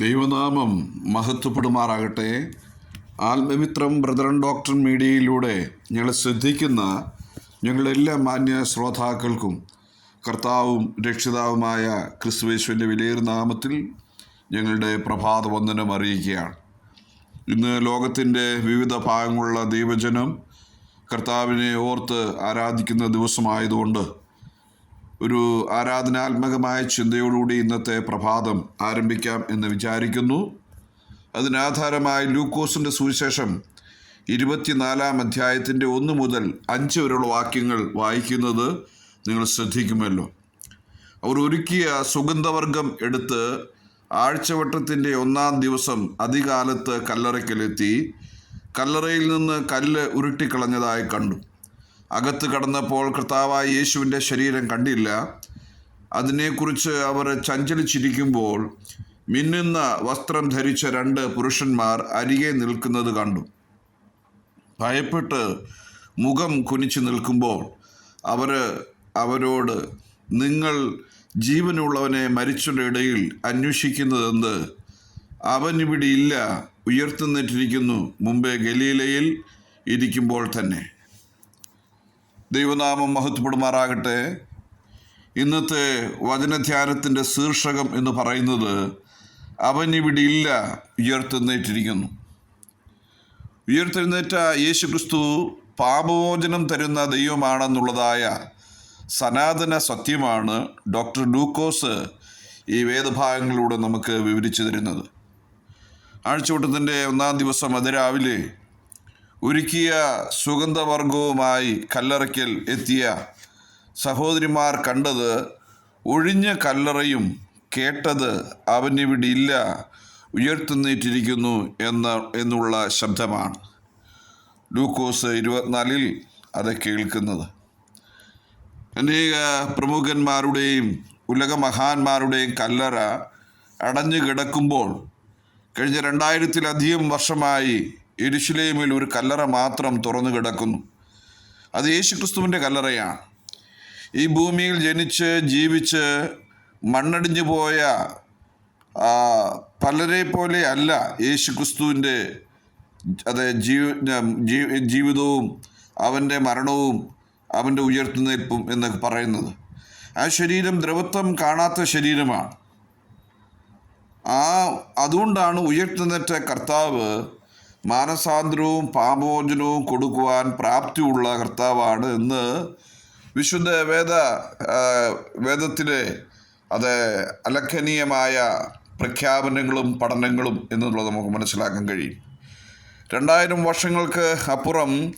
ദൈവനാമം മഹത്വപ്പെടുമാറാകട്ടെ. ആത്മമിത്രം brethren doctor മീഡിയയിലൂടെ ഞങ്ങളെ ശ്രദ്ധിക്കുന്ന ഞങ്ങളെല്ലാ മാന്യ ശ്രോതാക്കൾക്കും കർത്താവും രക്ഷിതാവുമായ ക്രിസ്തുവേശ്വന്റെ വിലയേറിയ നാമത്തിൽ ഞങ്ങളുടെ പ്രഭാത വന്ദനം അറിയിക്കുകയാണ്. ഇന്ന് ലോകത്തിന്റെ വിവിധ ഭാഗങ്ങളുള്ള ദൈവജനം കർത്താവിനെ ഓർത്ത് ആരാധിക്കുന്ന ദിവസമായതുകൊണ്ട് ഒരു ആരാധനാത്മകമായ ചിന്തയോടുകൂടി ഇന്നത്തെ പ്രഭാതം ആരംഭിക്കാം എന്ന് വിചാരിക്കുന്നു. അതിനാധാരമായി ലൂക്കോസിന്റെ സുവിശേഷം ഇരുപത്തിനാലാം അധ്യായത്തിന്റെ ഒന്ന് മുതൽ അഞ്ച് വരെയുള്ള വാക്യങ്ങൾ വായിക്കുന്നത് നിങ്ങൾ ശ്രദ്ധിക്കുമല്ലോ. അവർ ഒരുക്കിയ സുഗന്ധവർഗം എടുത്ത് ആഴ്ചവട്ടത്തിന്റെ ഒന്നാം ദിവസം അതികാലത്ത് കല്ലറയ്ക്കലെത്തി. കല്ലറയിൽ നിന്ന് കല്ല് ഉരുട്ടിക്കളഞ്ഞതായി കണ്ടു. അകത്ത് കടന്നപ്പോൾ കർത്താവായ യേശുവിന്റെ ശരീരം കണ്ടില്ല. അതിനെക്കുറിച്ച് അവർ ചഞ്ചലിച്ചിരിക്കുമ്പോൾ മിന്നുന്ന വസ്ത്രം ധരിച്ച രണ്ട് പുരുഷന്മാർ അരികെ നിൽക്കുന്നത് കണ്ടു. ഭയപ്പെട്ട് മുഖം കുനിച്ച് നിൽക്കുമ്പോൾ അവർ അവരോട് നിങ്ങൾ ജീവനുള്ളവനെ മരിച്ചവരുടെ ഇടയിൽ അന്വേഷിക്കുന്നതെന്ത്? അവൻ ഇവിടെ ഇല്ല ഉയർത്തുന്നിട്ടിരിക്കുന്നു മുമ്പേ ഗലീലയിൽ ഇരിക്കുമ്പോൾ തന്നെ. ദൈവനാമം മഹത്വപ്പെടുമാറാകട്ടെ. ഇന്നത്തെ വചനധ്യാനത്തിന്റെ ശീർഷകം എന്ന് പറയുന്നത് അവൻ ഇവിടെ ഇല്ല ഉയർത്തെഴുന്നേറ്റിരിക്കുന്നു. ഉയർത്തെഴുന്നേറ്റ യേശു ക്രിസ്തു പാപമോചനം തരുന്ന ദൈവമാണെന്നുള്ളതായ സനാതന സത്യമാണ് ഡോക്ടർ ലൂക്കോസ് ഈ വേദഭാഗങ്ങളിലൂടെ നമുക്ക് വിവരിച്ചു തരുന്നത്. ആഴ്ചവട്ടത്തിന്റെ ഒന്നാം ദിവസം അതിരാവിലെ ഒരുക്കിയ സുഗന്ധവർഗവുമായി കല്ലറയ്ക്കൽ എത്തിയ സഹോദരിമാർ കണ്ടത് ഒഴിഞ്ഞ കല്ലറയും കേട്ടത് അവനിവിടെ ഇല്ല ഉയർത്തുന്നേറ്റിരിക്കുന്നു എന്ന എന്നുള്ള ശബ്ദമാണ്. ലൂക്കോസ് ഇരുപത്തിനാലിൽ അത് കേൾക്കുന്നത്. അനേക പ്രമുഖന്മാരുടെയും ഉലക മഹാന്മാരുടെയും കല്ലറ അടഞ്ഞു കിടക്കുമ്പോൾ കഴിഞ്ഞ രണ്ടായിരത്തിലധികം വർഷമായി എരുശിലേമിൽ ഒരു കല്ലറ മാത്രം തുറന്നു കിടക്കുന്നു. അത് യേശുക്രിസ്തുവിന്റെ കല്ലറയാണ്. ഈ ഭൂമിയിൽ ജനിച്ച് ജീവിച്ച് മണ്ണടിഞ്ഞു പോയ പലരെ പോലെ അല്ല യേശുക്രിസ്തുവിന്റെ അത് ജീവ ജീവിതവും അവന്റെ മരണവും അവന്റെ ഉയർത്തുന്നേൽപ്പും എന്നൊക്കെ പറയുന്നത്. ആ ശരീരം ദ്രവത്വം കാണാത്ത ശരീരമാണ്. ആ അതുകൊണ്ടാണ് ഉയർത്തുന്നേറ്റ കർത്താവ് മാനസാന്തരവും പാമോചനവും കൊടുക്കുവാൻ പ്രാപ്തിയുള്ള കർത്താവാണ് എന്ന് വിശുദ്ധ വേദ വേദത്തിലെ അത് അലഖനീയമായ പ്രഖ്യാപനങ്ങളും പഠനങ്ങളും എന്നുള്ളത് നമുക്ക് മനസ്സിലാക്കാൻ കഴിയും. രണ്ടായിരം വർഷങ്ങൾക്ക് അപ്പുറം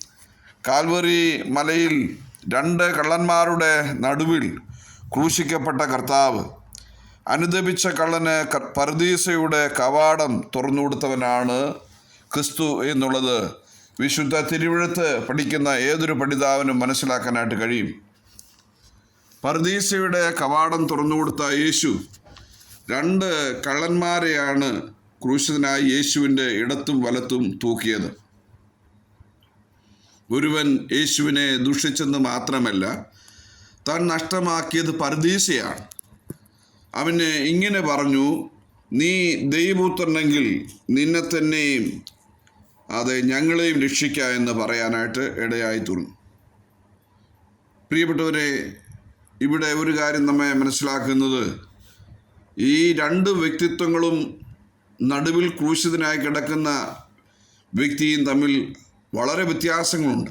കാൽവറി മലയിൽ രണ്ട് കള്ളന്മാരുടെ നടുവിൽ ക്രൂശിക്കപ്പെട്ട കർത്താവ് അനുദപിച്ച കള്ളന് പരദീസയുടെ കവാടം തുറന്നു കൊടുത്തവനാണ് ക്രിസ്തു എന്നുള്ളത് വിശുദ്ധ തിരുവിഴുത്ത് പഠിക്കുന്ന ഏതൊരു പഠിതാവിനും മനസ്സിലാക്കാനായിട്ട് കഴിയും. പർദീസയുടെ കവാടം തുറന്നുകൊടുത്ത യേശു രണ്ട് കള്ളന്മാരെയാണ് ക്രൂശിതനായി യേശുവിന്റെ ഇടത്തും വലത്തും തൂക്കിയത്. ഒരുവൻ യേശുവിനെ ദുഷിച്ചെന്ന് മാത്രമല്ല താൻ നഷ്ടമാക്കിയത് പർദീസയാണ്. അവന് ഇങ്ങനെ പറഞ്ഞു നീ ദൈവപുത്രനെങ്കിൽ നിന്നെ തന്നെയും അതെ ഞങ്ങളെയും രക്ഷിക്ക എന്ന് പറയാനായിട്ട് ഇടയായി തീർന്നു. പ്രിയപ്പെട്ടവരെ ഇവിടെ ഒരു കാര്യം നമ്മെ മനസ്സിലാക്കുന്നത്. ഈ രണ്ട് വ്യക്തിത്വങ്ങളും നടുവിൽ ക്രൂശിതനായി കിടക്കുന്ന വ്യക്തിയും തമ്മിൽ വളരെ വ്യത്യാസങ്ങളുണ്ട്.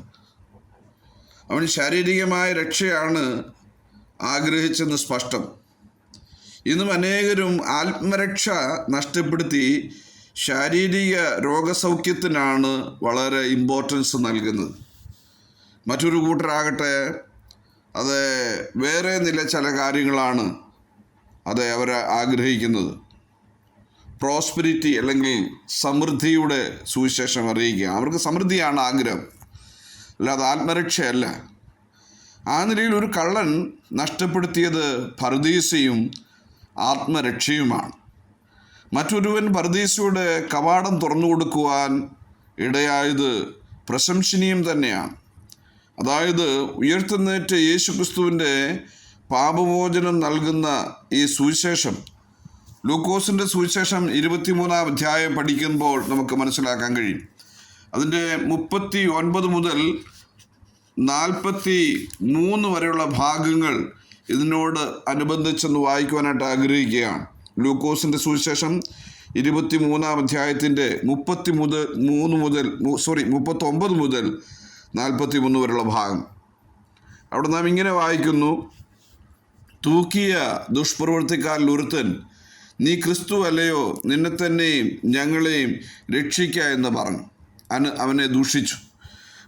അവൻ ശാരീരികമായ രക്ഷയാണ് ആഗ്രഹിച്ചെന്ന് സ്പഷ്ടം. ഇന്നും അനേകരും ആത്മരക്ഷ നഷ്ടപ്പെടുത്തി ശാരീരിക രോഗസൗഖ്യത്തിനാണ് വളരെ ഇമ്പോർട്ടൻസ് നൽകുന്നത്. മറ്റൊരു കൂട്ടരാകട്ടെ അത് വേറെ നില ചില കാര്യങ്ങളാണ് അത് അവർ ആഗ്രഹിക്കുന്നത്. പ്രോസ്പെരിറ്റി അല്ലെങ്കിൽ സമൃദ്ധിയുടെ സുവിശേഷം അറിയിക്കുക. അവർക്ക് സമൃദ്ധിയാണ് ആഗ്രഹം. അല്ലാതെ ആത്മരക്ഷയല്ല. ആ നിലയിൽ ഒരു കള്ളൻ നഷ്ടപ്പെടുത്തിയത് പർദീസയും ആത്മരക്ഷയുമാണ്. മറ്റൊരുവൻ പർദീസയുടെ കവാടം തുറന്നു കൊടുക്കുവാൻ ഇടയായത് പ്രശംസനീയം തന്നെയാണ്. അതായത് ഉയർത്തുന്നേറ്റ യേശുക്രിസ്തുവിന്റെ പാപമോചനം നൽകുന്ന ഈ സുവിശേഷം ലൂക്കോസിന്റെ സുവിശേഷം ഇരുപത്തിമൂന്നാം അധ്യായം പഠിക്കുമ്പോൾ നമുക്ക് മനസ്സിലാക്കാൻ കഴിയും. അതിന്റെ മുപ്പത്തി ഒൻപത് മുതൽ നാൽപ്പത്തി മൂന്ന് വരെയുള്ള ഭാഗങ്ങൾ ഇതിനോട് അനുബന്ധിച്ചൊന്ന് വായിക്കുവാനായിട്ട് ആഗ്രഹിക്കുകയാണ്. ലൂക്കോസിന്റെ സുവിശേഷം ഇരുപത്തി മൂന്നാം അധ്യായത്തിന്റെ മുപ്പത്തി മുതൽ മൂന്ന് മുതൽ സോറി മുപ്പത്തൊമ്പത് മുതൽ നാൽപ്പത്തി മൂന്ന് വരെയുള്ള ഭാഗം. അവിടെ നാം ഇങ്ങനെ വായിക്കുന്നു തൂക്കിയ ദുഷ്പ്രവൃത്തിക്കാരിൽ ഒരുത്തൻ നീ ക്രിസ്തു അല്ലയോ? നിന്നെ തന്നെയും ഞങ്ങളെയും രക്ഷിക്ക എന്ന് പറഞ്ഞു. അന് അവനെ ദൂഷിച്ചു.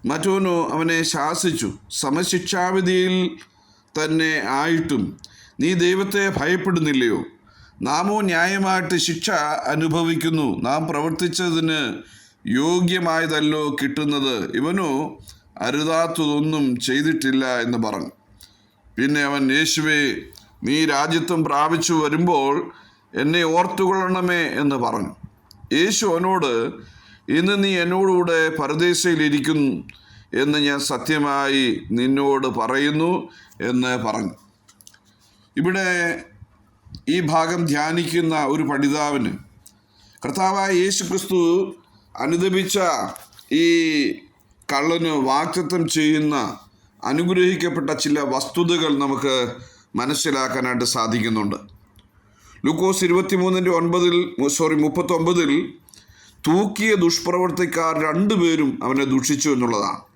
മറ്റവനോ അവനെ ശാസിച്ചു. സമശിക്ഷാവിധിയിൽ തന്നെ ആയിട്ടും നീ ദൈവത്തെ ഭയപ്പെടുന്നില്ലയോ? നാമോ ന്യായമായിട്ട് ശിക്ഷ അനുഭവിക്കുന്നു. നാം പ്രവർത്തിച്ചതിന് യോഗ്യമായതല്ലോ കിട്ടുന്നത്. ഇവനോ അരുതാത്തതൊന്നും ചെയ്തിട്ടില്ല എന്ന് പറഞ്ഞു. പിന്നെ അവൻ യേശുവേ നീ രാജ്യത്വം പ്രാപിച്ചു വരുമ്പോൾ എന്നെ ഓർത്തുകൊള്ളണമേ എന്ന് പറഞ്ഞു. യേശു അവനോട് ഇന്ന് നീ എന്നോടുകൂടെ പരദേശയിലിരിക്കുന്നു എന്ന് ഞാൻ സത്യമായി നിന്നോട് പറയുന്നു എന്ന് പറഞ്ഞു. ഇവിടെ ഈ ഭാഗം ധ്യാനിക്കുന്ന ഒരു പഠിതാവിന് കർത്താവായ യേശു ക്രിസ്തു അനുദപിച്ച ഈ കള്ളന് വാക്തത്വം ചെയ്യുന്ന അനുഗ്രഹിക്കപ്പെട്ട ചില വസ്തുതകൾ നമുക്ക് മനസ്സിലാക്കാനായിട്ട് സാധിക്കുന്നുണ്ട്. ലൂക്കോസ് ഇരുപത്തിമൂന്നിന്റെ ഒൻപതിൽ സോറി മുപ്പത്തൊമ്പതിൽ തൂക്കിയ ദുഷ്പ്രവർത്തിക്കാർ രണ്ടുപേരും അവനെ ദുഷിച്ചു എന്നുള്ളതാണ്.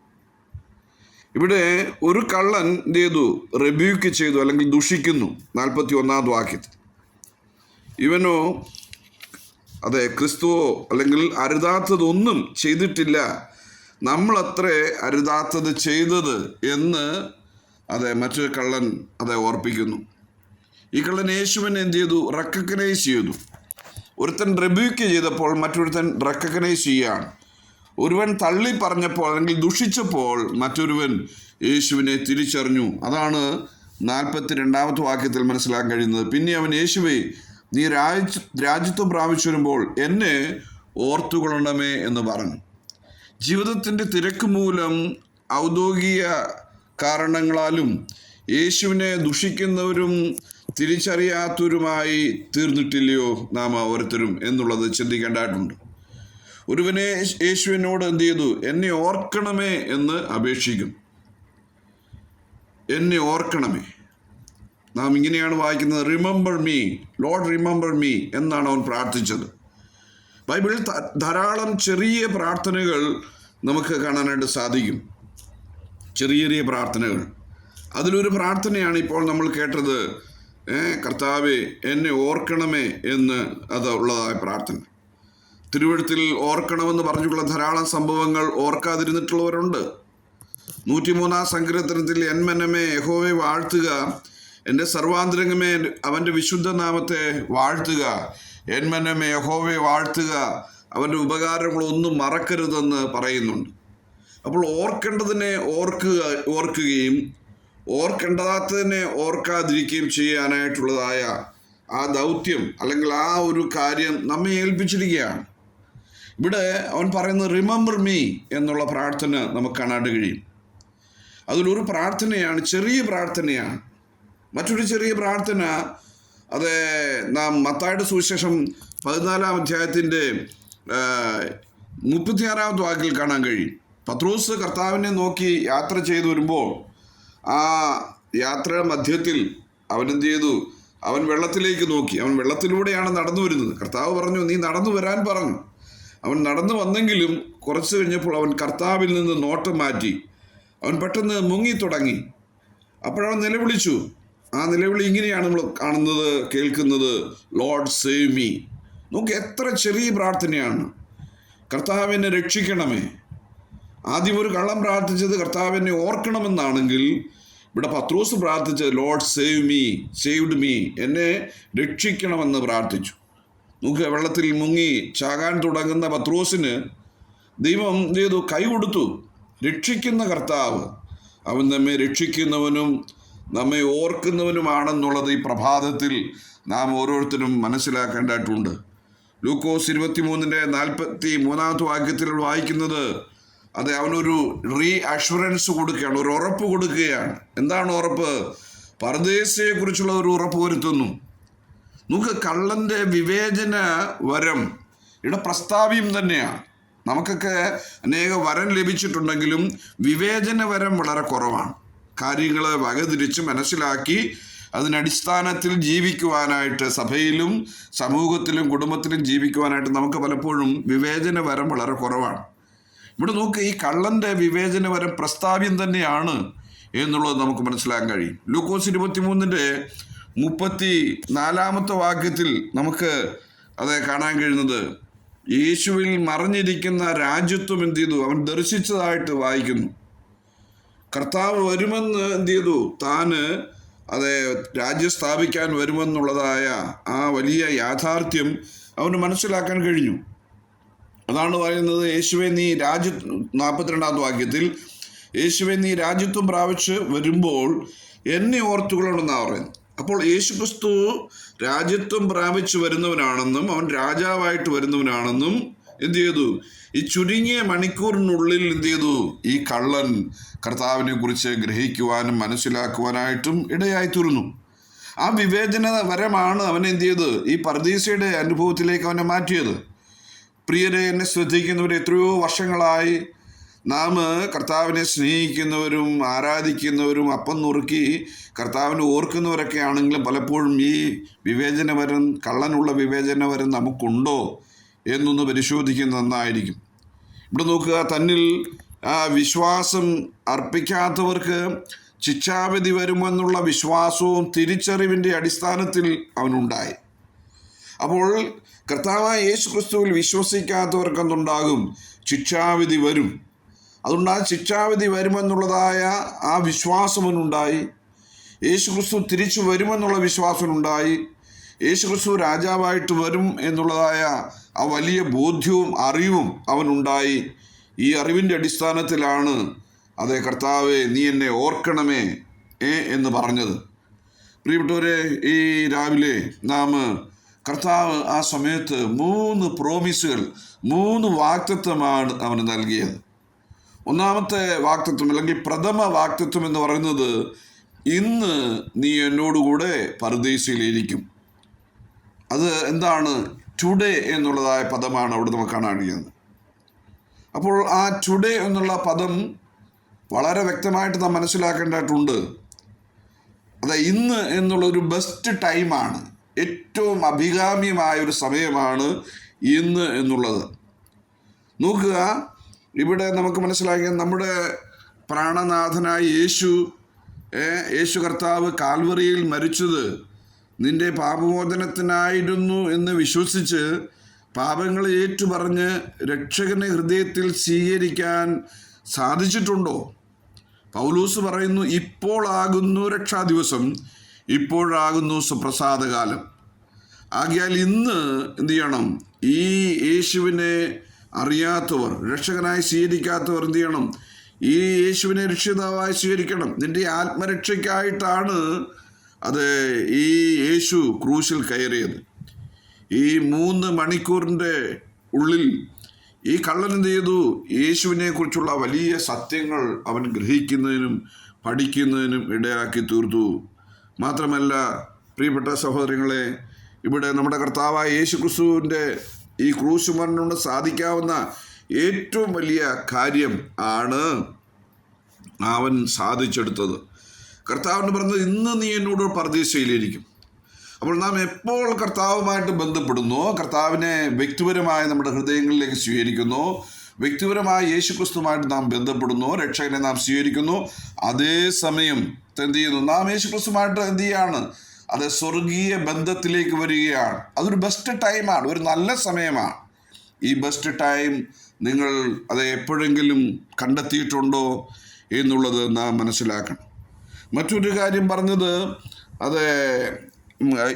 ഇവിടെ ഒരു കള്ളൻ എന്ത് ചെയ്തു? റെബ്യൂക്ക് ചെയ്തു അല്ലെങ്കിൽ ദുഷിക്കുന്നു. നാൽപ്പത്തി ഒന്നാമത് വാക്യത്തിൽ. ഇവനോ അതെ ക്രിസ്തുവോ അല്ലെങ്കിൽ അരുതാത്തതൊന്നും ചെയ്തിട്ടില്ല. നമ്മളത്രേ അരുതാത്തത് ചെയ്തത് എന്ന് അതെ മറ്റൊരു കള്ളൻ അതെ ഓർപ്പിക്കുന്നു. ഈ കള്ളൻ യേശുവിനെ എന്ത് ചെയ്തു? റെക്കഗ്നൈസ് ചെയ്തു. ഒരുത്തൻ റെബ്യൂക്ക് ചെയ്തപ്പോൾ മറ്റൊരുത്തൻ റെക്കഗ്നൈസ് ചെയ്യുകയാണ്. ഒരുവൻ തള്ളി പറഞ്ഞപ്പോൾ അല്ലെങ്കിൽ ദുഷിച്ചപ്പോൾ മറ്റൊരുവൻ യേശുവിനെ തിരിച്ചറിഞ്ഞു. അതാണ് നാൽപ്പത്തി രണ്ടാമത്തെ വാക്യത്തിൽ മനസ്സിലാക്കാൻ കഴിയുന്നത്. പിന്നെ അവൻ യേശുവെ നീ രാജ്യ രാജ്യത്വം പ്രാപിച്ചു വരുമ്പോൾ എന്നെ ഓർത്തുകൊള്ളണമേ എന്ന് പറഞ്ഞു. ജീവിതത്തിന്റെ തിരക്ക് മൂലം ഔദ്യോഗിക കാരണങ്ങളാലും യേശുവിനെ ദുഷിക്കുന്നവരും തിരിച്ചറിയാത്തവരുമായി തീർന്നിട്ടില്ലയോ നാം ഓരോരുത്തരും എന്നുള്ളത് ചിന്തിക്കേണ്ടതായിട്ടുണ്ട്. ഒരുവനെ യേശുവിനോട് എന്ത് ചെയ്തു? എന്നെ ഓർക്കണമേ എന്ന് അപേക്ഷിക്കും. എന്നെ ഓർക്കണമേ നാം ഇങ്ങനെയാണ് വായിക്കുന്നത് remember me Lord remember me എന്നാണ് അവൻ പ്രാർത്ഥിച്ചത്. ബൈബിളിൽ ധാരാളം ചെറിയ പ്രാർത്ഥനകൾ നമുക്ക് കാണാനായിട്ട് സാധിക്കും. ചെറിയ ചെറിയ പ്രാർത്ഥനകൾ. അതിലൊരു പ്രാർത്ഥനയാണ് ഇപ്പോൾ നമ്മൾ കേട്ടത് കർത്താവെ എന്നെ ഓർക്കണമേ എന്ന് അത് ഉള്ളതായ പ്രാർത്ഥന. തിരുവഴുത്തിൽ ഓർക്കണമെന്ന് പറഞ്ഞിട്ടുള്ള ധാരാളം സംഭവങ്ങൾ ഓർക്കാതിരുന്നിട്ടുള്ളവരുണ്ട്. നൂറ്റിമൂന്നാം സങ്കീർത്തനത്തിൽ എൻ മനമേ യഹോവെ വാഴ്ത്തുക എന്റെ സർവാന്തരംഗമേ അവന്റെ വിശുദ്ധ നാമത്തെ വാഴ്ത്തുക എൻ മനമേ യഹോവെ വാഴ്ത്തുക അവന്റെ ഉപകാരങ്ങളൊന്നും മറക്കരുതെന്ന് പറയുന്നുണ്ട്. അപ്പോൾ ഓർക്കേണ്ടതിനെ ഓർക്കുക ഓർക്കുകയും ഓർക്കേണ്ടതാത്തതിനെ ഓർക്കാതിരിക്കുകയും ചെയ്യാനായിട്ടുള്ളതായ ആ ദൗത്യം അല്ലെങ്കിൽ ആ ഒരു കാര്യം നമ്മെ ഏൽപ്പിച്ചിരിക്കുകയാണ്. ഇവിടെ അവൻ പറയുന്നത് റിമെമ്പർ മീ എന്നുള്ള പ്രാർത്ഥന നമുക്ക് കാണാണ്ട് കഴിയും. അതിലൊരു പ്രാർത്ഥനയാണ് ചെറിയ പ്രാർത്ഥനയാണ്. മറ്റൊരു ചെറിയ പ്രാർത്ഥന അത് നാം മത്തായുടെ സുവിശേഷം പതിനാലാം അധ്യായത്തിന്റെ മുപ്പത്തിയാറാമത്തെ വാക്കിൽ കാണാൻ കഴിയും. പത്രോസ് കർത്താവിനെ നോക്കി യാത്ര ചെയ്തു വരുമ്പോൾ ആ യാത്രയുടെ മധ്യത്തിൽ അവനെന്ത് ചെയ്തു? അവൻ വെള്ളത്തിലേക്ക് നോക്കി. അവൻ വെള്ളത്തിലൂടെയാണ് നടന്നു വരുന്നത്. കർത്താവ് പറഞ്ഞു നീ നടന്നു വരാൻ പറഞ്ഞു. അവൻ നടന്നു വന്നെങ്കിലും കുറച്ചു കഴിഞ്ഞപ്പോൾ അവൻ കർത്താവിൽ നിന്ന് നോട്ടം മാറ്റി. അവൻ പെട്ടെന്ന് മുങ്ങി തുടങ്ങി. അപ്പോഴവൻ നിലവിളിച്ചു. ആ നിലവിളി ഇങ്ങനെയാണ് നമ്മൾ കാണുന്നത് കേൾക്കുന്നത്. ലോർഡ് സേവ് മീ നോക്ക് എത്ര ചെറിയ പ്രാർത്ഥനയാണ്. കർത്താവിനെ രക്ഷിക്കണമേ. ആദ്യം ഒരു കള്ളം പ്രാർത്ഥിച്ചത് കർത്താവിനെ ഓർക്കണമെന്നാണെങ്കിൽ ഇവിടെ പത്രോസ് പ്രാർത്ഥിച്ചത് Lord save me saved me എന്നെ രക്ഷിക്കണമെന്ന് പ്രാർത്ഥിച്ചു. നമുക്ക് വെള്ളത്തിൽ മുങ്ങി ചാകാൻ തുടങ്ങുന്ന പത്രോസിന് ദൈവം ചെയ്തു കൈ കൊടുത്തു? രക്ഷിക്കുന്ന കർത്താവ്. അവൻ നമ്മെ രക്ഷിക്കുന്നവനും നമ്മെ ഓർക്കുന്നവനുമാണെന്നുള്ളത് ഈ പ്രഭാതത്തിൽ നാം ഓരോരുത്തരും മനസ്സിലാക്കേണ്ടതായിട്ടുണ്ട്. ലൂക്കോസ് ഇരുപത്തിമൂന്നിന്റെ നാൽപ്പത്തി മൂന്നാമത്തെ വാക്യത്തിൽ വായിക്കുന്നത് അത് അവനൊരു റീ അഷുറൻസ് കൊടുക്കുകയാണ് ഒരു ഉറപ്പ് കൊടുക്കുകയാണ്. എന്താണ് ഉറപ്പ്? പരദേശയെക്കുറിച്ചുള്ള ഒരു ഉറപ്പ് വരുത്തുന്നു. നമുക്ക് കള്ളന്റെ വിവേചന വരം ഇവിടെ പ്രസ്താവ്യം തന്നെയാണ് നമുക്കൊക്കെ അനേക വരം ലഭിച്ചിട്ടുണ്ടെങ്കിലും വിവേചന വരം വളരെ കുറവാണ്. കാര്യങ്ങളെ വകതിരിച്ച് മനസ്സിലാക്കി അതിനടിസ്ഥാനത്തിൽ ജീവിക്കുവാനായിട്ട് സഭയിലും സമൂഹത്തിലും കുടുംബത്തിലും ജീവിക്കുവാനായിട്ട് നമുക്ക് പലപ്പോഴും വിവേചന വരം വളരെ കുറവാണ്. ഇവിടെ നോക്ക് ഈ കള്ളന്റെ വിവേചന വരം പ്രസ്താവ്യം തന്നെയാണ് എന്നുള്ളത് നമുക്ക് മനസ്സിലാക്കാൻ കഴിയും. ലൂക്കോസ് ഇരുപത്തിമൂന്നിന്റെ മുപ്പത്തി നാലാമത്തെ വാക്യത്തിൽ നമുക്ക് അത് കാണാൻ കഴിയുന്നത് യേശുവിൽ മറിഞ്ഞിരിക്കുന്ന രാജ്യത്വം എന്ത് ചെയ്തു? അവൻ ദർശിച്ചതായിട്ട് വായിക്കുന്നു. കർത്താവ് വരുമെന്ന് എന്ത് ചെയ്തു? താന് അത് രാജ്യം സ്ഥാപിക്കാൻ വരുമെന്നുള്ളതായ ആ വലിയ യാഥാർത്ഥ്യം അവന് മനസ്സിലാക്കാൻ കഴിഞ്ഞു. അതാണ് പറയുന്നത് യേശുവെ നീ രാജ്യ നാൽപ്പത്തിരണ്ടാമത്തെ വാക്യത്തിൽ യേശുവെ നീ രാജ്യത്വം പ്രാപിച്ച് വരുമ്പോൾ എന്നെ ഓർത്തുകൊള്ളണമെന്നാണ് പറയുന്നത്. അപ്പോൾ യേശുക്രിസ്തു രാജ്യത്വം പ്രാപിച്ചു വരുന്നവനാണെന്നും അവൻ രാജാവായിട്ട് വരുന്നവനാണെന്നും എന്ത് ചെയ്തു? ഈ ചുരുങ്ങിയ മണിക്കൂറിനുള്ളിൽ എന്ത് ചെയ്തു? ഈ കള്ളൻ കർത്താവിനെ കുറിച്ച് ഗ്രഹിക്കുവാനും മനസ്സിലാക്കുവാനായിട്ടും ഇടയായി തീർന്നു ആ വിവേചന വരമാണ് അവൻ എന്ത് ചെയ്ത് ഈ പർദീസയുടെ അനുഭവത്തിലേക്ക് അവനെ മാറ്റിയത്. പ്രിയരെ എന്നെ ശ്രദ്ധിക്കുന്നവർ എത്രയോ വർഷങ്ങളായി നാം കർത്താവിനെ സ്നേഹിക്കുന്നവരും ആരാധിക്കുന്നവരും അപ്പം നുറുക്കി കർത്താവിനെ ഓർക്കുന്നവരൊക്കെ ആണെങ്കിലും പലപ്പോഴും ഈ വിവേചനവരം കള്ളനുള്ള വിവേചനവരം നമുക്കുണ്ടോ എന്നൊന്ന് പരിശോധിക്കുന്നത് നന്നായിരിക്കും. ഇവിടെ നോക്കുക തന്നിൽ ആ വിശ്വാസം അർപ്പിക്കാത്തവർക്ക് ശിക്ഷാവിധി വരുമെന്നുള്ള വിശ്വാസവും തിരിച്ചറിവിന്റെ അടിസ്ഥാനത്തിൽ അവനുണ്ടായി. അപ്പോൾ കർത്താവായ യേശു ക്രിസ്തുവിൽ വിശ്വസിക്കാത്തവർക്കെന്തുണ്ടാകും? ശിക്ഷാവിധി വരും. അതുകൊണ്ട് ആ ശിക്ഷാവിധി വരുമെന്നുള്ളതായ ആ വിശ്വാസമനുണ്ടായി യേശുക്രിസ്തു തിരിച്ചു വരുമെന്നുള്ള വിശ്വാസമുണ്ടായി യേശുക്രിസ്തു രാജാവായിട്ട് വരും എന്നുള്ളതായ ആ വലിയ ബോധ്യവും അറിവും അവനുണ്ടായി. ഈ അറിവിന്റെ അടിസ്ഥാനത്തിലാണ് അതെ കർത്താവെ നീ എന്നെ ഓർക്കണമേ ഏ എന്ന് പറഞ്ഞത്. പ്രിയപ്പെട്ടവരെ ഈ രാവിലെ നാം കർത്താവ് ആ സമയത്ത് മൂന്ന് പ്രോമിസുകൾ മൂന്ന് വാക്തത്വമാണ് അവന് നൽകിയത്. ഒന്നാമത്തെ വാക്തത്വം അല്ലെങ്കിൽ പ്രഥമ വാക്തത്വം എന്ന് പറയുന്നത് ഇന്ന് നീ എന്നോടുകൂടെ പരദേശയിലിരിക്കും. അത് എന്താണ്? ടുഡേ എന്നുള്ളതായ പദമാണ് അവിടെ നമുക്ക് കാണാൻ കഴിയുന്നത് അപ്പോൾ ആ ടുഡേ എന്നുള്ള പദം വളരെ വ്യക്തമായിട്ട് നാം മനസ്സിലാക്കേണ്ടതായിട്ടുണ്ട്. അത് ഇന്ന് എന്നുള്ള ഒരു ബെസ്റ്റ് ടൈമാണ് ഏറ്റവും അഭികാമ്യമായ ഒരു സമയമാണ് ഇന്ന് എന്നുള്ളത്. നോക്കുക ഇവിടെ നമുക്ക് മനസ്സിലാക്കിയ നമ്മുടെ പ്രാണനാഥനായ യേശു യേശു കർത്താവ് കാൽവറിയിൽ മരിച്ചത് നിന്റെ പാപമോചനത്തിനായിരുന്നു എന്ന് വിശ്വസിച്ച് പാപങ്ങൾ ഏറ്റുപറഞ്ഞ് രക്ഷകനെ ഹൃദയത്തിൽ സ്വീകരിക്കാൻ സാധിച്ചിട്ടുണ്ടോ? പൗലൂസ് പറയുന്നു ഇപ്പോളാകുന്നു രക്ഷാദിവസം ഇപ്പോഴാകുന്നു സുപ്രസാദകാലം. ആകിയാൽ ഇന്ന് എന്തു ചെയ്യണം? ഈ യേശുവിനെ അറിയാത്തവർ രക്ഷകനായി സ്വീകരിക്കാത്തവർ എന്ത് ചെയ്യണം? ഈ യേശുവിനെ രക്ഷിതാവായി സ്വീകരിക്കണം. നിന്റെ ആത്മരക്ഷയ്ക്കായിട്ടാണ് അത് ഈ യേശു ക്രൂശിൽ കയറിയത്. ഈ മൂന്ന് മണിക്കൂറിന്റെ ഉള്ളിൽ ഈ കള്ളൻ എന്ത് ചെയ്തു? യേശുവിനെ കുറിച്ചുള്ള വലിയ സത്യങ്ങൾ അവൻ ഗ്രഹിക്കുന്നതിനും പഠിക്കുന്നതിനും ഇടയാക്കി തീർത്തു. മാത്രമല്ല പ്രിയപ്പെട്ട സഹോദരങ്ങളെ ഇവിടെ നമ്മുടെ കർത്താവായ യേശു ക്രിസ്തുവിന്റെ ഈ ക്രൂശ് മരണം സാധിക്കാവുന്ന ഏറ്റവും വലിയ കാര്യം ആണ് അവൻ സാധിച്ചെടുത്തത്. കർത്താവിന് പറഞ്ഞത് ഇന്ന് നീ എന്നോട് പരദീസയിലിരിക്കും അപ്പോൾ നാം എപ്പോൾ കർത്താവുമായിട്ട് ബന്ധപ്പെടുന്നു കർത്താവിനെ വ്യക്തിപരമായി നമ്മുടെ ഹൃദയങ്ങളിലേക്ക് സ്വീകരിക്കുന്നു വ്യക്തിപരമായ യേശുക്രിസ്തുമായിട്ട് നാം ബന്ധപ്പെടുന്നു രക്ഷകനെ നാം സ്വീകരിക്കുന്നു അതേസമയം എന്ത് ചെയ്യുന്നു? നാം യേശുക്രിസ്തുമായിട്ട് എന്ത് ചെയ്യാണ്? അത് സ്വർഗീയ ബന്ധത്തിലേക്ക് വരികയാണ്. അതൊരു ബെസ്റ്റ് ടൈമാണ് ഒരു നല്ല സമയമാണ്. ഈ ബെസ്റ്റ് ടൈം നിങ്ങൾ അത് എപ്പോഴെങ്കിലും കണ്ടെത്തിയിട്ടുണ്ടോ എന്നുള്ളത് നാം മനസ്സിലാക്കണം. മറ്റൊരു കാര്യം പറഞ്ഞത് അത്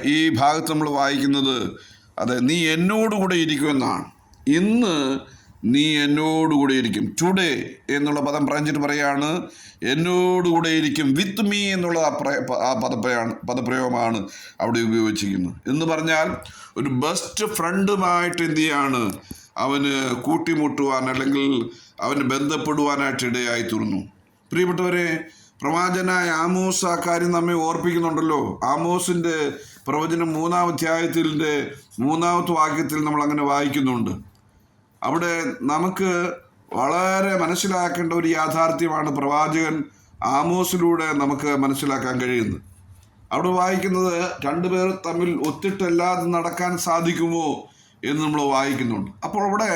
ഈ ഭാഗത്ത് നമ്മൾ വായിക്കുന്നത് അത് നീ എന്നോടുകൂടെ ഇരിക്കുമെന്നാണ്. ഇന്ന് നീ എന്നോടുകൂടെ ഇരിക്കും. ടുഡേ എന്നുള്ള പദം പറഞ്ഞിട്ട് പറയാണ് എന്നോടുകൂടെ ഇരിക്കും. വിത്ത് മീ എന്നുള്ള ആ പദപ്രയാണ് പദപ്രയോഗമാണ് അവിടെ ഉപയോഗിച്ചിരിക്കുന്നത്. എന്ന് പറഞ്ഞാൽ ഒരു ബെസ്റ്റ് ഫ്രണ്ടുമായിട്ട് എന്ത് ചെയ്യാണ്? അവന് കൂട്ടിമുട്ടുവാൻ അല്ലെങ്കിൽ അവന് ബന്ധപ്പെടുവാനായിട്ട് ഇടയായി തീർന്നു. പ്രിയപ്പെട്ടവരെ പ്രവാചനായ ആമോസ് ആ കാര്യം നമ്മെ ഓർപ്പിക്കുന്നുണ്ടല്ലോ. ആമോസിന്റെ പ്രവചനം മൂന്നാം അധ്യായത്തിന്റെ മൂന്നാമത്തെ വാക്യത്തിൽ നമ്മൾ അങ്ങനെ വായിക്കുന്നുണ്ട്. അവിടെ നമുക്ക് വളരെ മനസ്സിലാക്കേണ്ട ഒരു യാഥാർത്ഥ്യമാണ് പ്രവാചകൻ ആമോസിലൂടെ നമുക്ക് മനസ്സിലാക്കാൻ കഴിയുന്നത്. അവിടെ വായിക്കുന്നത് രണ്ടുപേർ തമ്മിൽ ഒത്തിട്ടല്ലാതെ നടക്കാൻ സാധിക്കുമോ എന്ന് നമ്മൾ വായിക്കുന്നുണ്ട്. അപ്പോൾ അവിടെ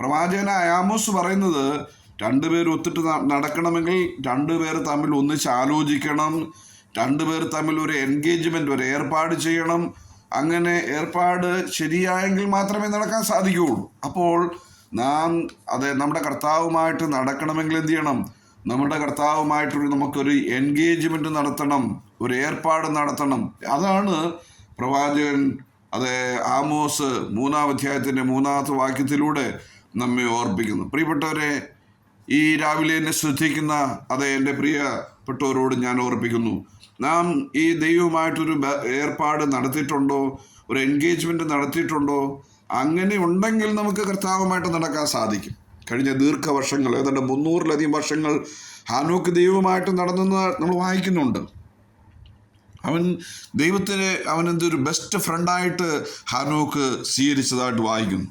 പ്രവാചകനായ ആമോസ് പറയുന്നത് രണ്ടുപേർ ഒത്തിട്ട് നടക്കണമെങ്കിൽ രണ്ടുപേർ തമ്മിൽ ഒന്നിച്ച് ആലോചിക്കണം രണ്ടുപേർ തമ്മിൽ ഒരു എൻഗേജ്മെന്റ് ഒരു ഏർപ്പാട് ചെയ്യണം അങ്ങനെ ഏർപ്പാട് ശരിയായെങ്കിൽ മാത്രമേ നടക്കാൻ സാധിക്കുകയുള്ളൂ. അപ്പോൾ നാം അതെ നമ്മുടെ കർത്താവുമായിട്ട് നടക്കണമെങ്കിൽ എന്ത് ചെയ്യണം? നമ്മുടെ കർത്താവുമായിട്ടൊരു നമുക്കൊരു എൻഗേജ്മെന്റ് നടത്തണം ഒരു ഏർപ്പാട് നടത്തണം. അതാണ് പ്രവാചകൻ അതെ ആമോസ് മൂന്നാം അധ്യായത്തിന്റെ മൂന്നാമത്തെ വാക്യത്തിലൂടെ നമ്മെ ഓർപ്പിക്കുന്നു. പ്രിയപ്പെട്ടവരെ ഈ രാവിലെ എന്നെ ശ്രദ്ധിക്കുന്ന അതെ എന്റെ പ്രിയപ്പെട്ടവരോട് ഞാൻ ഓർപ്പിക്കുന്നു. നാം ഈ ദൈവവുമായിട്ടൊരു ബ- ഏർപ്പാട് നടത്തിയിട്ടുണ്ടോ? ഒരു എൻഗേജ്മെന്റ് നടത്തിയിട്ടുണ്ടോ? അങ്ങനെ ഉണ്ടെങ്കിൽ നമുക്ക് കർത്താവുമായിട്ട് നടക്കാൻ സാധിക്കും. കഴിഞ്ഞ ദീർഘവർഷങ്ങൾ ഏതാണ്ട് മുന്നൂറിലധികം വർഷങ്ങൾ ഹാനോക്ക് ദൈവമായിട്ട് നടന്നെന്ന് നമ്മൾ വായിക്കുന്നുണ്ട്. അവൻ ദൈവത്തിന് അവൻ എന്തൊരു ബെസ്റ്റ് ഫ്രണ്ടായിട്ട് ഹാനോക്ക് സ്വീകരിച്ചതായിട്ട് വായിക്കുന്നു.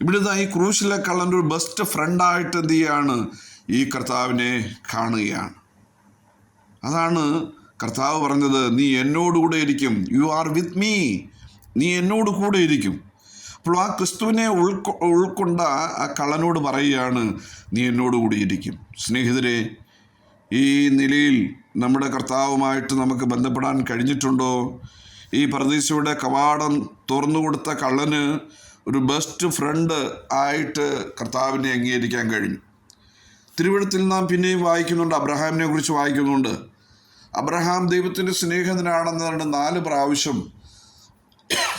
ഇവിടുത്തെ ഈ ക്രൂശിലെ കള്ളന്റെ ഒരു ബെസ്റ്റ് ഫ്രണ്ടായിട്ട് എന്ത് ചെയ്യാണ്? ഈ കർത്താവിനെ കാണുകയാണ്. അതാണ് കർത്താവ് പറഞ്ഞത് നീ എന്നോടുകൂടെ ഇരിക്കും. യു ആർ വിത്ത് മീ നീ എന്നോട് കൂടെ ഇരിക്കും. അപ്പോൾ ആ ക്രിസ്തുവിനെ ഉൾക്കൊ ഉൾക്കൊണ്ട ആ കള്ളനോട് പറയുകയാണ് നീ എന്നോട് കൂടി ഇരിക്കും. സ്നേഹിതരെ ഈ നിലയിൽ നമ്മുടെ കർത്താവുമായിട്ട് നമുക്ക് ബന്ധപ്പെടാൻ കഴിഞ്ഞിട്ടുണ്ടോ? ഈ പ്രതീക്ഷയുടെ കവാടം തുറന്നു കൊടുത്ത കള്ളന് ഒരു ബെസ്റ്റ് ഫ്രണ്ട് ആയിട്ട് കർത്താവിനെ അംഗീകരിക്കാൻ കഴിഞ്ഞു. തിരുവഴുത്തിൽ നാം പിന്നെയും വായിക്കുന്നുണ്ട് അബ്രഹാമിനെ കുറിച്ച് വായിക്കുന്നുണ്ട്. അബ്രഹാം ദൈവത്തിന്റെ സ്നേഹിതനാണെന്ന് പറഞ്ഞ് നാല് പ്രാവശ്യം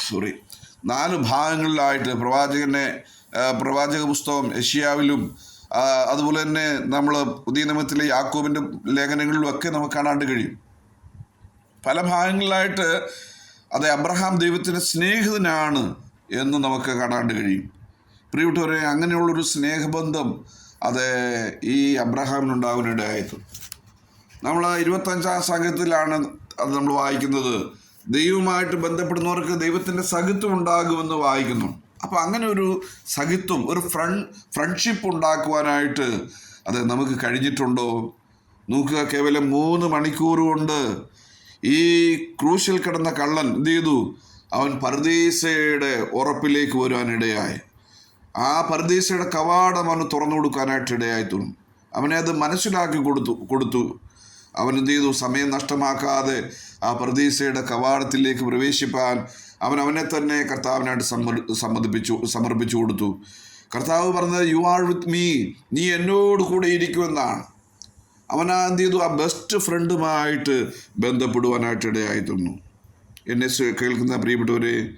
സോറി നാല് ഭാഗങ്ങളിലായിട്ട് പ്രവാചകനെ പ്രവാചക പുസ്തകം ഏഷ്യാവിലും അതുപോലെ തന്നെ നമ്മൾ പുതിയ നിയമത്തിലെ യാക്കോബിന്റെ ലേഖനങ്ങളിലും ഒക്കെ നമുക്ക് കാണാണ്ട് കഴിയും. പല ഭാഗങ്ങളിലായിട്ട് അത് അബ്രഹാം ദൈവത്തിന്റെ സ്നേഹിതനാണ് എന്ന് നമുക്ക് കാണാണ്ട് കഴിയും. പ്രിയപ്പെട്ടവരെ അങ്ങനെയുള്ളൊരു സ്നേഹബന്ധം അത് ഈ അബ്രഹാമിനുണ്ടാവാനിടയായത് നമ്മൾ ഇരുപത്തഞ്ചാം സംഘത്തിലാണ് അത് നമ്മൾ വായിക്കുന്നത്. ദൈവവുമായിട്ട് ബന്ധപ്പെടുന്നവർക്ക് ദൈവത്തിന്റെ സഹിത്വം ഉണ്ടാകുമെന്ന് വായിക്കുന്നു. അപ്പോൾ അങ്ങനെ ഒരു സഹിത്വം ഒരു ഫ്രണ്ട് ഫ്രണ്ട്ഷിപ്പ് ഉണ്ടാക്കുവാനായിട്ട് അത് നമുക്ക് കഴിഞ്ഞിട്ടുണ്ടോ? നോക്കുക കേവലം മൂന്ന് മണിക്കൂർ കൊണ്ട് ഈ ക്രൂശിൽ കിടന്ന കള്ളൻ എന്ത് ചെയ്തു? അവൻ പർദീസയുടെ ഉറപ്പിലേക്ക് വരുവാനിടയായി ആ പർദീസയുടെ കവാടം അവന് തുറന്നു കൊടുക്കാനായിട്ട് ഇടയായി അവനെ അത് മനസ്സിലാക്കി കൊടുത്തു കൊടുത്തു. അവൻ എന്ത് ചെയ്തു? സമയം നഷ്ടമാക്കാതെ ആ പ്രതീക്ഷയുടെ കവാടത്തിലേക്ക് പ്രവേശിപ്പാൻ അവൻ അവനെ തന്നെ കർത്താവിനായിട്ട് സമ്മർ സമ്മതിപ്പിച്ചു സമർപ്പിച്ചു കൊടുത്തു. കർത്താവ് പറഞ്ഞത് യു ആർ വിത്ത് മീ നീ എന്നോട് കൂടെ ഇരിക്കുമെന്നാണ്. അവൻ ആ എന്ത് ചെയ്തു? ആ ബെസ്റ്റ് ഫ്രണ്ടുമായിട്ട് ബന്ധപ്പെടുവാനായിട്ട് ഇടയായി തന്നു എന്നെ കേൾക്കുന്ന പ്രിയപ്പെട്ടവരെ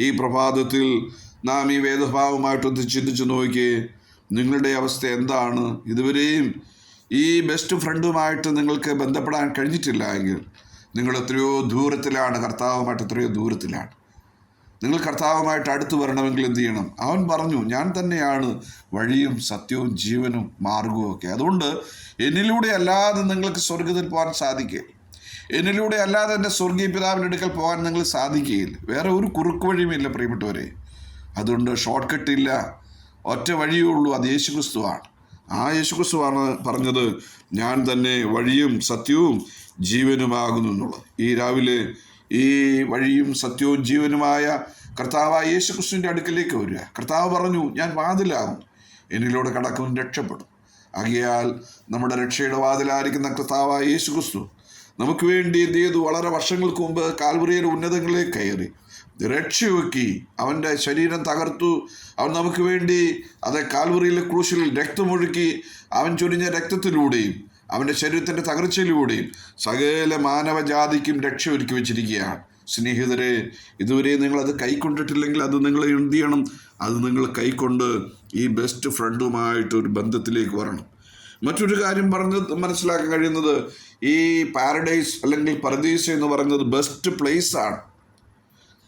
ഈ പ്രഭാതത്തിൽ നാം ഈ വേദഭാവമായിട്ടൊന്ന് ചിന്തിച്ചു നോക്കിയേ. നിങ്ങളുടെ അവസ്ഥ എന്താണ്? ഇതുവരെയും ഈ ബെസ്റ്റ് ഫ്രണ്ടുമായിട്ട് നിങ്ങൾക്ക് ബന്ധപ്പെടാൻ കഴിഞ്ഞിട്ടില്ല എങ്കിൽ നിങ്ങൾ എത്രയോ ദൂരത്തിലാണ് കർത്താവുമായിട്ട് എത്രയോ ദൂരത്തിലാണ്. നിങ്ങൾ കർത്താവുമായിട്ട് അടുത്ത് വരണമെങ്കിൽ എന്ത് ചെയ്യണം? അവൻ പറഞ്ഞു ഞാൻ തന്നെയാണ് വഴിയും സത്യവും ജീവനും മാർഗവും ഒക്കെ. അതുകൊണ്ട് എന്നിലൂടെ അല്ലാതെ നിങ്ങൾക്ക് സ്വർഗത്തിൽ പോകാൻ സാധിക്കുക എന്നിലൂടെ അല്ലാതെ എന്റെ സ്വർഗീയ പിതാവിന്റെ അടുക്കൽ പോകാൻ നിങ്ങൾ സാധിക്കുകയില്ല വേറെ ഒരു കുറുക്ക് വഴിയുമില്ല പ്രിയപ്പെട്ടവരെ. അതുകൊണ്ട് ഷോർട്ട് കട്ടില്ല ഒറ്റ വഴിയേ ഉള്ളൂ. അത് യേശുക്രിസ്തുവാണ്. ആ യേശുക്രിസ്തുവാണ് പറഞ്ഞത് ഞാൻ തന്നെ വഴിയും സത്യവും ജീവനുമാകുന്നു എന്നുള്ളത്. ഈ രാവിലെ ഈ വഴിയും സത്യവും ജീവനുമായ കർത്താവായ യേശുക്രിസ്തുവിന്റെ അടുക്കലേക്ക് വരിക. കർത്താവ് പറഞ്ഞു ഞാൻ വാതിലാകും. എന്നിലൂടെ കടക്കും രക്ഷപ്പെടും. ആകയാൽ നമ്മുടെ രക്ഷയുടെ വാതിലായിരിക്കുന്ന കർത്താവായ യേശുക്രിസ്തു നമുക്ക് വേണ്ടി എന്ത് ചെയ്തു? വളരെ വർഷങ്ങൾക്ക് മുമ്പ് കാൽവറിയുടെ ഉന്നതങ്ങളിലേക്ക് കയറി. രക്ഷയൊക്കി അവന്റെ ശരീരം തകർത്തു. അവൻ നമുക്ക് വേണ്ടി അത് കാൽവറിയിലെ ക്രൂശിൽ രക്തമൊഴുക്കി അവൻ ചൊരിഞ്ഞ രക്തത്തിലൂടെയും അവന്റെ ശരീരത്തിന്റെ തകർച്ചയിലൂടെയും സകല മാനവജാതിക്കും രക്ഷ ഒരുക്കി വെച്ചിരിക്കുകയാണ്. സ്നേഹിതരെ ഇതുവരെ നിങ്ങൾ അത് കൈക്കൊണ്ടിട്ടില്ലെങ്കിൽ അത് നിങ്ങൾ എന്ത് ചെയ്യണം? അത് നിങ്ങൾ കൈക്കൊണ്ട് ഈ ബെസ്റ്റ് ഫ്രണ്ടുമായിട്ട് ഒരു ബന്ധത്തിലേക്ക് വരണം. മറ്റൊരു കാര്യം പറഞ്ഞ് മനസ്സിലാക്കാൻ കഴിയുന്നത് ഈ പാരഡൈസ് അല്ലെങ്കിൽ പരദീസ എന്ന് പറയുന്നത് ബെസ്റ്റ് പ്ലേസ് ആണ്.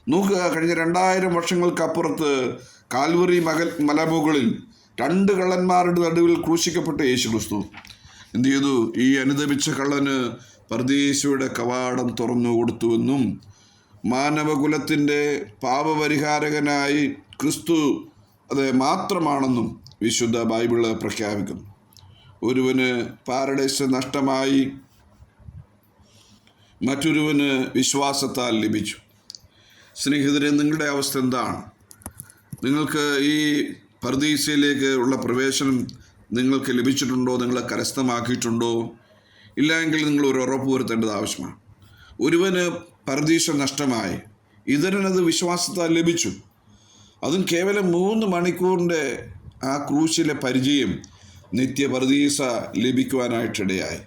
നോക്കുക കഴിഞ്ഞ രണ്ടായിരം വർഷങ്ങൾക്കപ്പുറത്ത് കാൽവറി മകൽ മലമുകളിൽ രണ്ട് കള്ളന്മാരുടെ നടുവിൽ ക്രൂശിക്കപ്പെട്ട യേശു ക്രിസ്തു എന്ത് ചെയ്തു? ഈ അനുദപിച്ച കള്ളന് പർദീസയുടെ കവാടം തുറന്നു കൊടുത്തുവെന്നും മാനവകുലത്തിന്റെ പാപപരിഹാരകനായി ക്രിസ്തു അത് മാത്രമാണെന്നും വിശുദ്ധ ബൈബിൾ പ്രഖ്യാപിക്കുന്നു. ഒരുവന് പാരഡൈസ് നഷ്ടമായി മറ്റൊരുവന് വിശ്വാസത്താൽ ലഭിച്ചു. സ്നേഹിതരെ നിങ്ങളുടെ അവസ്ഥ എന്താണ്? നിങ്ങൾക്ക് ഈ പർദീസയിലേക്ക് ഉള്ള പ്രവേശനം നിങ്ങൾക്ക് ലഭിച്ചിട്ടുണ്ടോ? നിങ്ങളെ കരസ്ഥമാക്കിയിട്ടുണ്ടോ? ഇല്ല എങ്കിൽ നിങ്ങൾ ഒരു ഉറപ്പ് വരുത്തേണ്ടത് ആവശ്യമാണ്. ഒരുവന് പർദീശ നഷ്ടമായി. ഇതരനത് വിശ്വാസത്താൽ ലഭിച്ചു. അതും കേവലം മൂന്ന് മണിക്കൂറിന്റെ ആ ക്രൂശിലെ പരിചയം നിത്യപർദീസ ലഭിക്കുവാനായിട്ടിടയായി.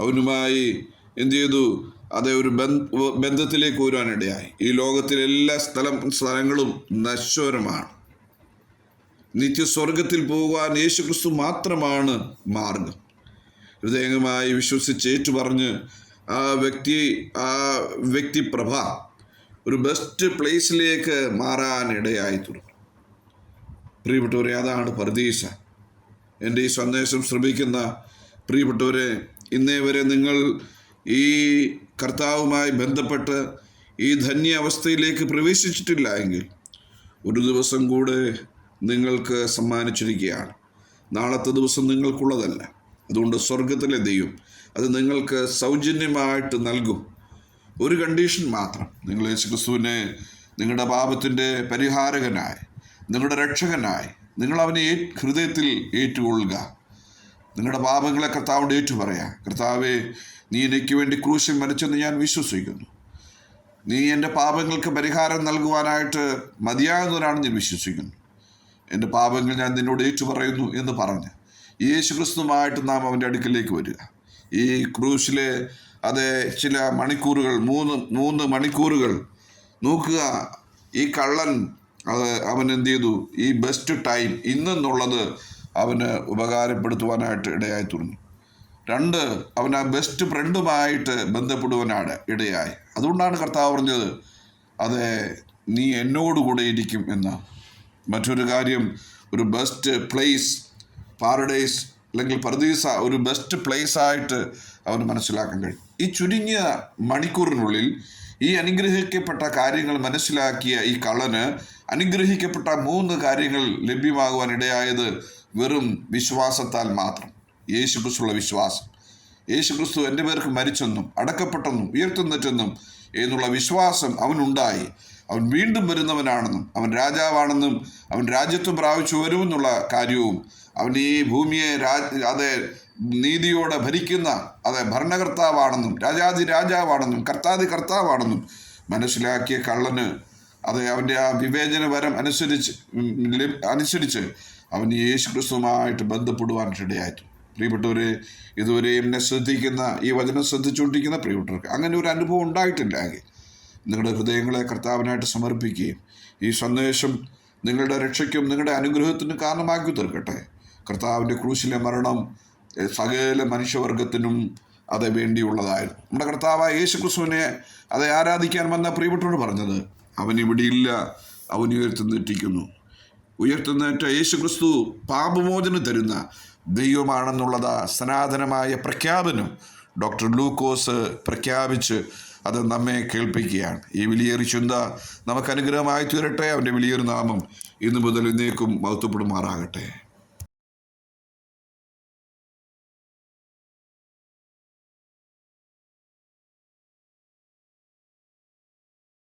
അവനുമായി എന്തു ചെയ്തു? അതേ ഒരു ബന്ധത്തിലേക്ക് ഊരാനിടയായി. ഈ ലോകത്തിലെ എല്ലാ സ്ഥലം സ്ഥലങ്ങളും നശ്വരമാണ്. നിത്യസ്വർഗത്തിൽ പോകുവാൻ യേശുക്രിസ്തു മാത്രമാണ് മാർഗം. ഹൃദയംഗമായി വിശ്വസിച്ച് ഏറ്റുപറഞ്ഞ് ആ വ്യക്തി ആ വ്യക്തിപ്രഭ ഒരു ബെസ്റ്റ് പ്ലേസിലേക്ക് മാറാനിടയായി തുടങ്ങി. പ്രിയപ്പെട്ടവരെ അതാണ് പ്രതീക്ഷ എന്റെ ഈ സന്ദേശം ശ്രമിക്കുന്ന പ്രിയപ്പെട്ടവരെ ഇന്നേ വരെ നിങ്ങൾ ഈ കർത്താവുമായി ബന്ധപ്പെട്ട് ഈ ധന്യ അവസ്ഥയിലേക്ക് പ്രവേശിച്ചിട്ടില്ല എങ്കിൽ ഒരു ദിവസം കൂടെ നിങ്ങൾക്ക് സമ്മാനിച്ചിരിക്കുകയാണ്. നാളത്തെ ദിവസം നിങ്ങൾക്കുള്ളതല്ല. അതുകൊണ്ട് സ്വർഗത്തിലെ ദൈവം അത് നിങ്ങൾക്ക് സൗജന്യമായിട്ട് നൽകും. ഒരു കണ്ടീഷൻ മാത്രം. നിങ്ങൾ യേശുക്രിസ്തുവിനെ നിങ്ങളുടെ പാപത്തിന്റെ പരിഹാരകനായി നിങ്ങളുടെ രക്ഷകനായി നിങ്ങൾ അവനെ ഹൃദയത്തിൽ ഏറ്റുകൊള്ളുക. നിങ്ങളുടെ പാപങ്ങളെ കർത്താവിന്റെ ഏറ്റു പറയാം കർത്താവെ നീ എനിക്ക് വേണ്ടി ക്രൂശിൽ മരിച്ചെന്ന് ഞാൻ വിശ്വസിക്കുന്നു. നീ എന്റെ പാപങ്ങൾക്ക് പരിഹാരം നൽകുവാനായിട്ട് മതിയാകുന്നവരാണ് ഞാൻ വിശ്വസിക്കുന്നു. എന്റെ പാപങ്ങൾ ഞാൻ നിന്നോട് ഏറ്റു പറയുന്നു എന്ന് പറഞ്ഞ് യേശു ക്രിസ്തുമായിട്ട് നാം അവന്റെ അടുക്കിലേക്ക് വരിക. ഈ ക്രൂശിലെ അതെ ചില മണിക്കൂറുകൾ മൂന്ന് മൂന്ന് മണിക്കൂറുകൾ നോക്കുക. ഈ കള്ളൻ അത് അവൻ എന്ത് ചെയ്തു? ഈ ബെസ്റ്റ് ടൈം ഇന്നെന്നുള്ളത് അവന് ഉപകാരപ്പെടുത്തുവാനായിട്ട് ഇടയായി തുടങ്ങി. രണ്ട് അവൻ ആ ബെസ്റ്റ് ഫ്രണ്ടുമായിട്ട് ബന്ധപ്പെടുവാനാണ് ഇടയായി. അതുകൊണ്ടാണ് കർത്താവ് പറഞ്ഞത് അതെ നീ എന്നോടുകൂടെ ഇരിക്കും എന്ന്. മറ്റൊരു കാര്യം ഒരു ബെസ്റ്റ് പ്ലേസ് പാരഡൈസ് അല്ലെങ്കിൽ പർദീസ ഒരു ബെസ്റ്റ് പ്ലേസ് ആയിട്ട് അവന് മനസ്സിലാക്കാൻ കഴിയും. ഈ ചുരുങ്ങിയ മണിക്കൂറിനുള്ളിൽ ഈ അനുഗ്രഹിക്കപ്പെട്ട കാര്യങ്ങൾ മനസ്സിലാക്കിയ ഈ കള്ളന് അനുഗ്രഹിക്കപ്പെട്ട മൂന്ന് കാര്യങ്ങൾ ലഭ്യമാകുവാൻ ഇടയായത് വെറും വിശ്വാസത്താൽ മാത്രം. യേശുക്രിസ്തുള്ള വിശ്വാസം. യേശുക്രിസ്തു എന്റെ പേർക്ക് മരിച്ചെന്നും അടക്കപ്പെട്ടെന്നും ഉയർത്തുന്നിട്ടെന്നും എന്നുള്ള വിശ്വാസം അവനുണ്ടായി. അവൻ വീണ്ടും വരുന്നവനാണെന്നും അവൻ രാജാവാണെന്നും അവൻ രാജ്യത്വം പ്രാപിച്ചു വരുമെന്നുള്ള കാര്യവും അവൻ ഈ ഭൂമിയെ രാജ് അതെ നീതിയോടെ ഭരിക്കുന്ന അതെ ഭരണകർത്താവാണെന്നും രാജാതി രാജാവാണെന്നും കർത്താതി കർത്താവാണെന്നും മനസ്സിലാക്കിയ കള്ളന് അതെ അവന്റെ ആ വിവേചനപരം അനുസരിച്ച് അനുസരിച്ച് അവൻ യേശു ക്രിസ്തുവുമായിട്ട് ബന്ധപ്പെടുവാനിടയായിട്ടു പ്രിയപ്പെട്ടവരെ ഇതുവരെ എന്നെ ശ്രദ്ധിക്കുന്ന ഈ വചനം ശ്രദ്ധിച്ചുകൊണ്ടിരിക്കുന്ന പ്രിയപ്പെട്ടവർക്ക് അങ്ങനെ ഒരു അനുഭവം ഉണ്ടായിട്ടില്ലെങ്കിൽ നിങ്ങളുടെ ഹൃദയങ്ങളെ കർത്താവിനായിട്ട് സമർപ്പിക്കുകയും ഈ സന്ദേശം നിങ്ങളുടെ രക്ഷയ്ക്കും നിങ്ങളുടെ അനുഗ്രഹത്തിനും കാരണമാക്കി തീർക്കട്ടെ. കർത്താവിന്റെ ക്രൂശിലെ മരണം സകല മനുഷ്യവർഗത്തിനും അത് വേണ്ടിയുള്ളതായിരുന്നു. നമ്മുടെ കർത്താവായ യേശു ക്രിസ്തുവിനെ അത് ആരാധിക്കാൻ വന്ന പ്രിയപ്പെട്ടവർ പറഞ്ഞത് അവൻ ഇവിടെയില്ല അവൻ ഉയർത്തുന്നിട്ടിരിക്കുന്നു ഉയർത്തുന്നേറ്റ യേശു ക്രിസ്തു പാപമോചനം തരുന്ന ദൈവമാണെന്നുള്ളത് സനാതനമായ പ്രഖ്യാപനം ഡോക്ടർ ലൂക്കോസ് പ്രഖ്യാപിച്ച് അത് നമ്മെ കേൾപ്പിക്കുകയാണ്. ഈ വിലയേറി ചിന്ത നമുക്ക് അനുഗ്രഹമായി തീരട്ടെ. അവന്റെ വിലയേറി നാമം ഇന്നു മുതൽ ഇന്നേക്കും മഹത്വപ്പെടുമാറാകട്ടെ.